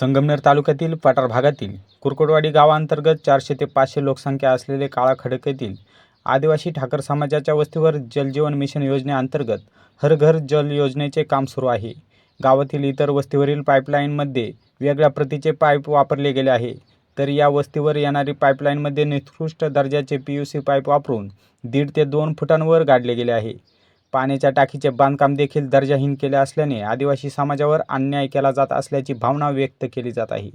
संगमनेर तालुक्यातील पठार भागातील कुरकोटवाडी गावांतर्गत चारशे ते पाचशे लोकसंख्या असलेले काळा खडक येथील आदिवासी ठाकर समाजाच्या वस्तीवर जलजीवन मिशन योजनेअंतर्गत हर घर जल योजनेचे काम सुरू आहे. गावातील इतर वस्तीवरील पाईपलाईनमध्ये वेगळ्या प्रतीचे पाईप वापरले गेले आहे. तर या वस्तीवर येणारी पाईपलाईनमध्ये निकृष्ट दर्जाचे पी यू सी पाईप वापरून दीड ते दोन फुटांवर गाडले गेले आहे. पाण्याच्या टाकीचे बांधकाम देखील दर्जाहीन केले असल्याने आदिवासी समाजावर अन्याय केला जात असल्याची भावना व्यक्त केली जात आहे.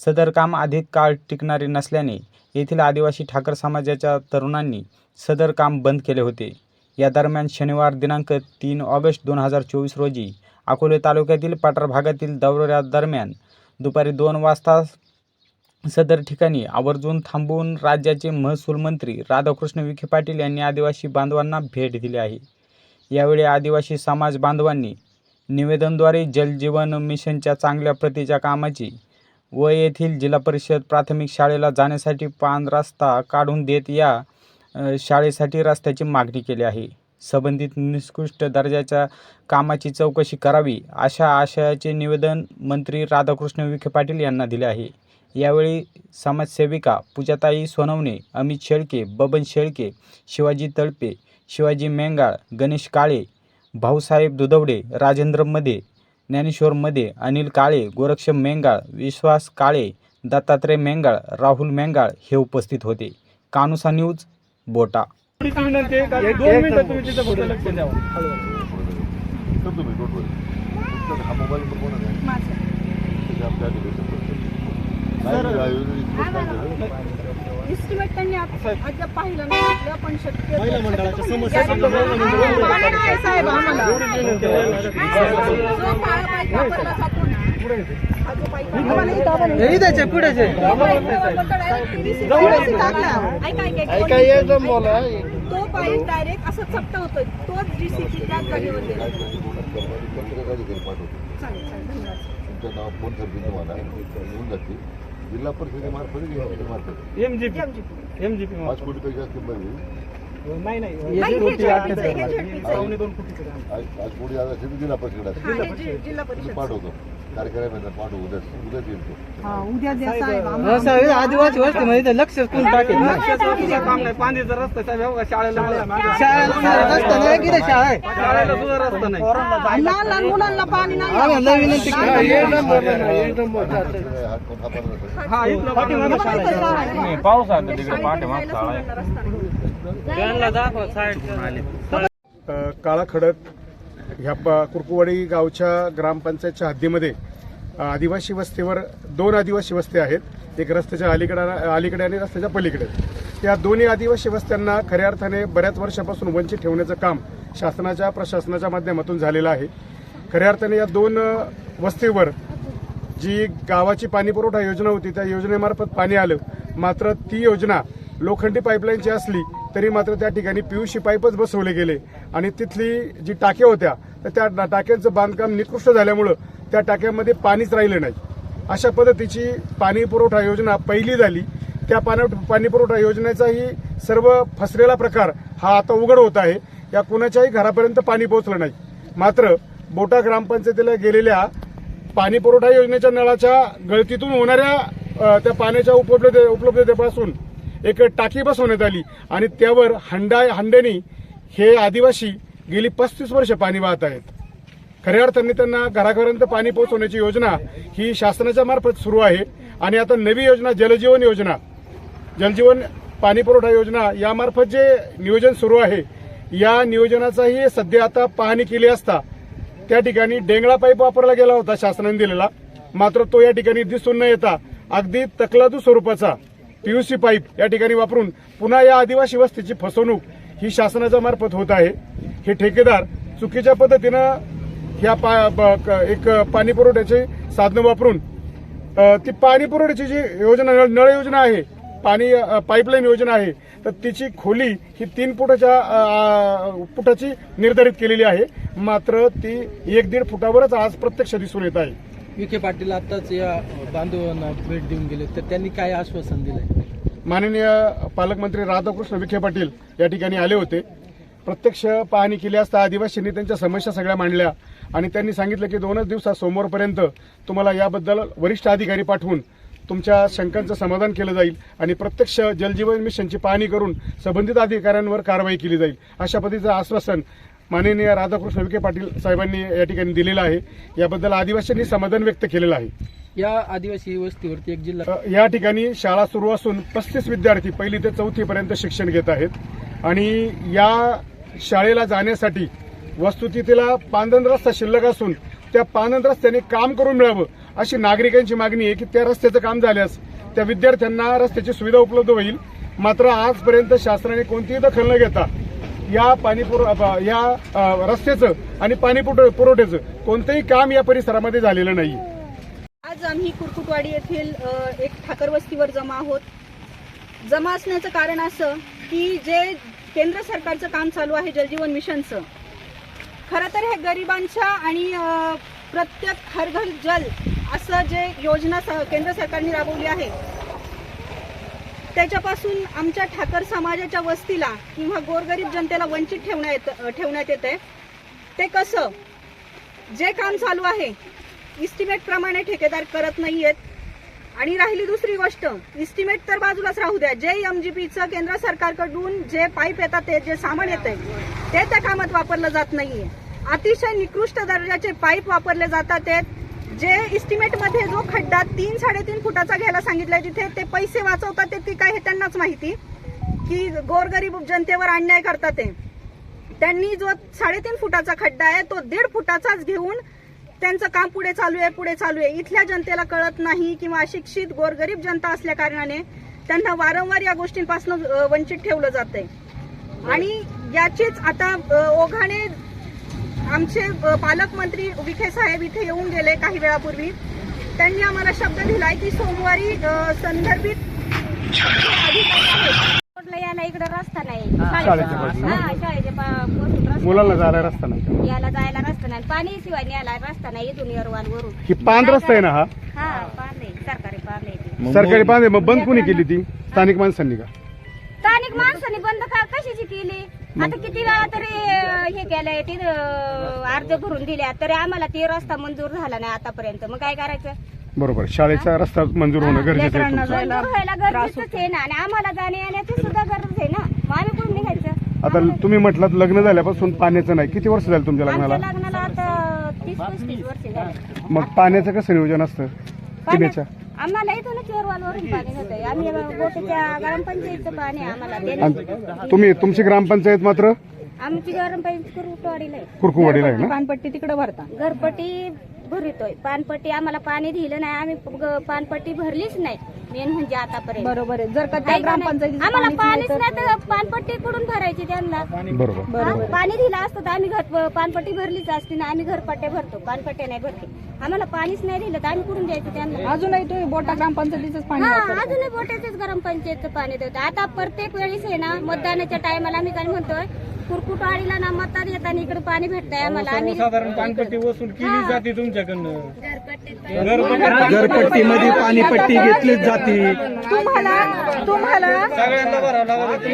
सदर काम अधिक काळ टिकणारे नसल्याने येथील आदिवासी ठाकर समाजाच्या तरुणांनी सदर काम बंद केले होते. या दरम्यान शनिवार दिनांक तीन ऑगस्ट दोन हजार चोवीस रोजी अकोले तालुक्यातील पठार भागातील दौऱ्यादरम्यान दुपारी दोन वाजता सदर ठिकाणी आवर्जून थांबवून राज्याचे महसूल मंत्री राधाकृष्ण विखे पाटील यांनी आदिवासी बांधवांना भेट दिली आहे. यावेळी आदिवासी समाज बांधवांनी निवेदनद्वारे जलजीवन मिशनच्या चांगल्या प्रतीच्या कामाची व येथील जिल्हा परिषद प्राथमिक शाळेला जाण्यासाठी पान रस्ता काढून देत या शाळेसाठी रस्त्याची मागणी केली आहे. संबंधित निकृष्ट दर्जाच्या कामाची चौकशी करावी अशा आशयाचे निवेदन मंत्री राधाकृष्ण विखे पाटील यांना दिले आहे. यावेळी समाजसेविका पूजाताई सोनवणे अमित शेळके बबन शेळके शिवाजी तळपे शिवाजी मेंगाळ गणेश काळे भाऊसाहेब दुधवडे राजेंद्रमध्ये ज्ञानेश्वर मध्ये अनिल काळे गोरक्ष मेंगाळ विश्वास काळे दत्तात्रय मेंगाळ राहुल मेंगाळ हे उपस्थित होते. कानुसा न्यूज बोटा. हा मोबाईल इस्टिमेट त्यांनी अद्याप पाहिलं नाही पण शक्य महिला मंडळाच्या समस्या हा, नाही साहेब आम्हाला. जो काळा वापरला हा. तो पाईप डायरेक्ट असं चपटा होतोय तोच जीसीपी त्याच जागेवर चालेल चालेल धन्यवाद. तुमचं नाव फोन करतील तुम्हाला येऊन जातील. जिल्हा परिषदेमार्फत. MGP. MGP पाच कोटी पैकी असतील पाहिजे नाही. नाही असेल तर जिल्हा परिषद. पाठवतो. कार्यक्रम पाठवू उद्या उद्याच येईल तो हा उद्या द्या साहेब हो, आम्हाला- साहेब, आदिवासी वस्ती मध्ये लक्ष टाकेल. ना? काम नाही रस्ता साहेब हो शाळेला मागे- शाळेला रस्ता नाही की नाही शाळा आहे शाळेला सुद्धा रस्ता नाही. लहान लहान मुलांना पाणी नाही. आम्हाला लय विनंती लहान- केली. एक नंबर नाही, एक नंबर. कोण पंधरा असेल. हा इथलं पाठीमागं शाळा आहे. पाऊस आहे काळा खडक ह्या प- कुरकुवाडी गावच्या ग्रामपंचायतच्या हद्दीमध्ये आदिवासी वस्तीवर दोन आदिवासी वस्ती आहेत. एक रस्त्याच्या अलीकडं अलीकडे आणि रस्त्याच्या पलीकडे. त्या दोन्ही आदिवासी वस्त्यांना खऱ्या अर्थाने बऱ्याच वर्षापासून वंचित ठेवण्याचं काम शासनाच्या प्रशासनाच्या माध्यमातून झालेलं आहे. खऱ्या अर्थाने या दोन वस्तीवर जी गावाची पाणीपुरवठा योजना होती त्या योजनेमार्फत पाणी आलं. मात्र ती योजना लोखंडी पाईपलाईनची असली तरी मात्र त्या ठिकाणी पीयूसी पाईपच बसवले गेले. आणि तिथली जी टाक्या होत्या तर त्या टाक्यांचं बांधकाम निकृष्ट झाल्यामुळं त्या टाक्यांमध्ये पाणीच राहिलं नाही. अशा पद्धतीची पाणी पुरवठा योजना पहिली झाली. त्या पाणी पाणी पुरवठा योजनेचाही सर्व फसलेला प्रकार हा आता उघड होत आहे. या कुणाच्याही घरापर्यंत पाणी पोहोचलं नाही. मात्र बोटा ग्रामपंचायतीला गेलेल्या पाणी पुरवठा योजनेच्या नळाच्या गळतीतून होणाऱ्या त्या पाण्याच्या उपलब्धते उपलब्धतेपासून एक टाकी बसवण्यात आली आणि त्यावर हंडा हंड्यानी हे आदिवासी गेली पस्तीस वर्ष पाणी वाहत आहेत. खऱ्या अर्थाने त्यांना घराघरांत पाणी पोहोचवण्याची योजना ही शासनाच्या मार्फत सुरू आहे आणि आता नवी योजना जलजीवन योजना जलजीवन पाणी पुरवठा योजना यामार्फत जे नियोजन सुरू आहे या नियोजनाचाही सध्या आता पाहणी केली असता त्या ठिकाणी डेंगळा पाईप वापरला गेला होता शासनाने दिलेला. मात्र तो या ठिकाणी दिसून न येता अगदी तकलादू स्वरूपाचा पीयूसी पाईप या ठिकाणी वापरून पुन्हा या आदिवासी वस्तीची फसवणूक ही शासनाच्या मार्फत होत आहे. हे ठेकेदार चुकीच्या पद्धतीनं ह्या पा ब- क- एक पाणी पुरवठ्याचे साधनं वापरून ती पाणी पुरवठ्याची जी योजना नळ नळ योजना आहे पाणी पाईपलाईन योजना आहे तर तिची खोली ही तीन फुटाच्या फुटाची निर्धारित केलेली आहे. मात्र ती एक दीड फुटावरच आज प्रत्यक्ष दिसून येत आहे. विखे पाटील आताच या बांधवांना भेट देऊन गेले तर त्यांनी काय आश्वासन दिलंय? माननीय पालकमंत्री राधाकृष्ण विखे पाटील या ठिकाणी आले होते. प्रत्यक्ष पाहणी केली असता आदिवासींनी त्यांच्या समस्या सगळ्या मांडल्या आणि त्यांनी सांगितलं की दोनच दिवसात सोमवारपर्यंत तुम्हाला याबद्दल वरिष्ठ अधिकारी पाठवून तुमच्या शंकांचं समाधान केलं जाईल आणि प्रत्यक्ष जलजीवन मिशनची पाहणी करून संबंधित अधिकाऱ्यांवर कारवाई केली जाईल अशा पद्धतीचं आश्वासन माननीय राधाकृष्ण विखे पाटील साहेबांनी या ठिकाणी दिलेलं आहे. याबद्दल आदिवासींनी समाधान व्यक्त केलेलं आहे. या आदिवासी वस्तीवरती एक जिल्हा या ठिकाणी शाळा सुरू असून पस्तीस विद्यार्थी पहिली ते चौथी पर्यंत शिक्षण घेत आहेत. आणि या शाळेला जाण्यासाठी वस्तुस्थितीला पांदन रस्ता शिल्लक असून त्या पांदन रस्त्याने काम करून मिळावं अशी नागरिकांची मागणी आहे की त्या रस्त्याचं काम झाल्यास त्या विद्यार्थ्यांना रस्त्याची सुविधा उपलब्ध होईल. मात्र आजपर्यंत शासनाने कोणतीही दखल न घेता या पाणीपुर या रस्त्याचं आणि पाणी पुरवठ्याचं कोणतंही काम या परिसरामध्ये झालेलं नाही. आहे आम्ही कुरकुटवाडी येथील एक ठाकर वस्तीवर जमा आहोत. जमा असण्याचं कारण असं की जे केंद्र सरकारचं काम चालू आहे जलजीवन मिशनचं खरं तर हे गरिबांच्या आणि प्रत्येक हर घर जल असं जे योजना केंद्र सरकारने राबवली आहे त्याच्यापासून आमच्या ठाकर समाजाच्या वस्तीला किंवा गोरगरीब जनतेला वंचित ठेवण्यात ठेवण्यात येते ते कसं? जे काम चालू आहे इस्टिमेट प्रमाणे ठेकेदार करत नाहीयेत. आणि राहिली दुसरी गोष्ट. इस्टिमेट तर बाजूलाच राहू द्या. जे एम जी पीचं केंद्र सरकारकडून जे पाईप येतात ते जे सामान येते ते त्या कामात वापरलं जात नाहीये. अतिशय निकृष्ट दर्जाचे पाईप वापरले जातात आहेत. जे इस्टिमेटमध्ये जो खड्डा तीन साडेतीन फुटाचा घ्यायला सांगितलाय तिथे ते पैसे वाचवतात ते ती काय हे त्यांनाच माहिती. की गोरगरीब जनतेवर अन्याय करतात ते. त्यांनी जो साडेतीन फुटाचा खड्डा आहे तो दीड फुटाचाच घेऊन त्यांचं काम पुढे चालू आहे पुढे चालू आहे. इथल्या जनतेला कळत नाही किंवा अशिक्षित गोरगरीब जनता असल्या कारणाने त्यांना वारंवार या गोष्टींपासून वंचित ठेवलं जातंय. आणि याचीच आता ओघाने आमचे पालकमंत्री विखे साहेब इथे येऊन गेले काही वेळापूर्वी. त्यांनी आम्हाला शब्द दिलाय की सोमवारी संदर्भित रोडला यायला इकडे रस्ता नाही. शाळेच्या बाजूला. हा शाळेच्या पा- पासून रस्ता मुलांना जायला रस्ता नाही यायला जायला रस्ता नाही. पाणी शिवाय न्यायला रस्ता नाही इथून येरवाल वरून. ही पान रस्ता आहे ना हा? हा सरकारी ते. सरकारी बांधे मग बंद कोणी केली ती? स्थानिक माणसांनी का? स्थानिक माणसाने बंद का कशाची केली? आता किती वेळा तरी अं, हे केलंय ते अं, अर्ज भरून दिल्या तरी आम्हाला ते रस्ता मंजूर झाला नाही आतापर्यंत. मग काय करायचं? बरोबर. शाळेचा रस्ता मंजूर होणं गरजेचं आहे तुमचं. मंजूर व्हायला गरजेचंच आहे ना. आणि आम्हाला जाण्या येण्याची सुद्धा गरज आहे ना. मग आम्ही कुठून निघायचं? आता तुम्ही म्हटलात लग्न झाल्यापासून पाण्याचं नाही. किती वर्ष झालं तुमच्या आमच्या लग्नाला लग्नाला आता तीस पस्तीस वर्ष झाले. मग पाण्याचं कसं नियोजन असतं? पिण्याच्या? आम्हाला इथूनच वरून पाणी होतंय. आम्ही गोटीच्या ग्रामपंचायतचं पाणी आम्हाला देण्यात आणि तुम्ही तुमची ग्रामपंचायत मात्र? आमची ग्रामपंचायत आहे. कुरकुवाडीला आहे ना? पानपट्टी तिकडे भरता. घरपट्टी भरतोय. पानपट्टी आम्हाला पाणी दिलं नाही आम्ही ग- पानपट्टी भरलीच नाही. मेन म्हणजे आतापर्यंत. बरोबर आहे. जर का त्या आहे का नाही? ग्रामपंचायतीचं आम्हाला पाणीच नाही पाणीच नाही तर पानपट्टी कुठून भरायची त्यांना? बरोबर. हा? पाणी दिलं असतं तर आम्ही घर पानपट्टी भरलीच असती ना आम्ही घरपट्ट्या भरतो. पानपट्ट्या नाही भरते. आम्हाला पाणीच नाही दिलं तर आम्ही कुठून द्यायचं त्यांना? अजूनही तुम्ही बोटा ग्रामपंचायतीच पाणी हा वापरता. अजूनही बोटाचेच ग्रामपंचायतचं पाणी देतो. आता प्रत्येक वेळेस आहे ना मतदानाच्या टायमाला आम्ही काय म्हणतोय कुरकुटवाडीला ना मतदान येताना इकडे पाणी भेटतंय आम्हाला. आम्ही साधारण पानपट्टी वसूल केली जाते तुमच्याकडनं. घरपट्टीमध्ये पाणीपट्टी घेतलीच जाते. तुम्हाला तुम्हाला सगळ्यांना भरावं लागत